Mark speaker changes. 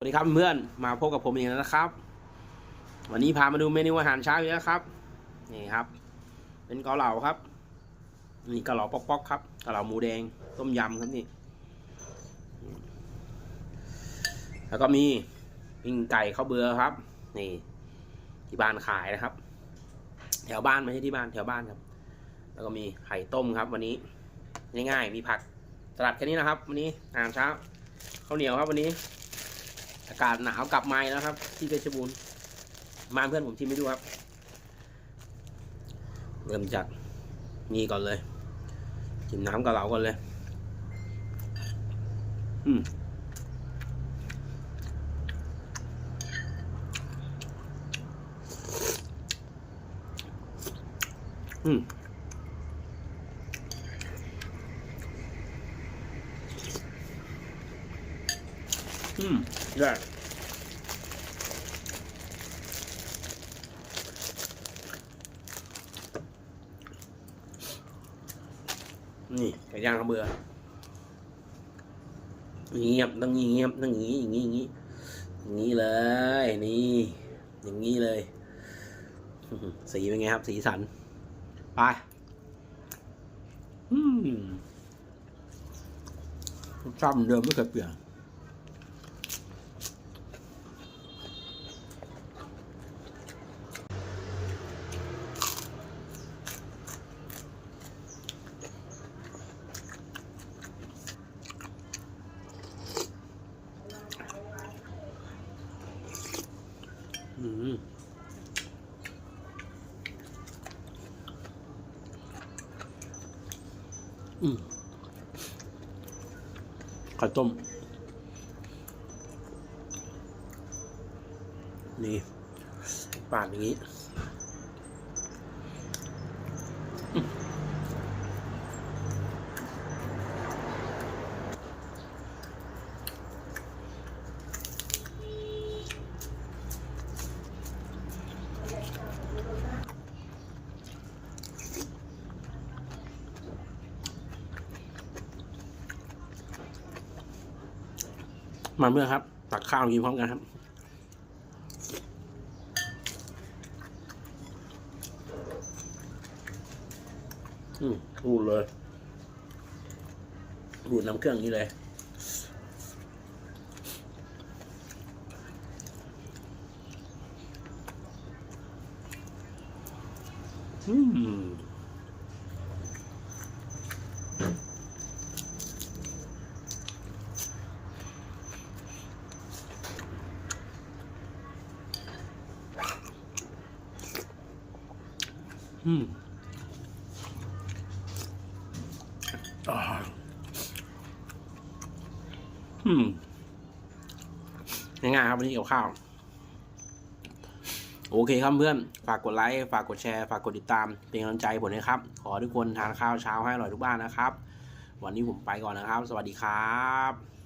Speaker 1: สวัสดีครับเพื่อนมาพบกับผมอีกแล้วนะครับ วันนี้พามาดูเมนูอาหารเช้าอีกแล้วครับนี่ครับ เป็นเกาเหลาครับนี่เกาเหลาป๊อกๆครับเกาเหลาหมูแดงต้มยำครับนี่ แล้วก็มีปิ้งไก่ข้าวเบือครับ นี่ ที่บ้านขายนะครับ แถวบ้านไม่ใช่ที่บ้านแถวบ้านครับ แล้วก็มีไข่ต้มครับ วันนี้ง่ายๆมีผักสลัดแค่นี้นะครับ วันนี้อาหารเช้าข้าวเหนียวครับวันนี้ อากาศหนาวกลับมาแล้วครับ ที่เพชรบูรณ์มาเพื่อนผมชิมให้ดูครับ เริ่มจากนี่ก่อนเลยชิมน้ำกะเหลาก่อนเลย อืมอืม อืมได้นี่ไก่ย่างข้าเบื่อเงียบต้องเงียบต้องงี้อย่างนี้อย่างนี้อย่างนี้เลย นี่ อย่างนี้เลย สีเป็นไงครับ สีสัน ไปอืมรสชาติเหมือนเดิมไม่เคยเปลี่ยน อืม อืมไข่ต้ม นี่ปาดอย่างนี้ มาเมื่อครับ ตักข้าวกินพร้อมกันครับอืมรูดเลยรูดน้ำเครื่องนี้เลยอืม อืมอ่าอืมง่ายๆครับวันนี้กับข้าว โอเคครับเพื่อน ฝากกดไลค์ ฝากกดแชร์ ฝากกดติดตาม เป็นกำลังใจผมนะครับ ขอทุกคนทานข้าวเช้าให้อร่อยทุกบ้านนะครับ วันนี้ผมไปก่อนนะครับ สวัสดีครับ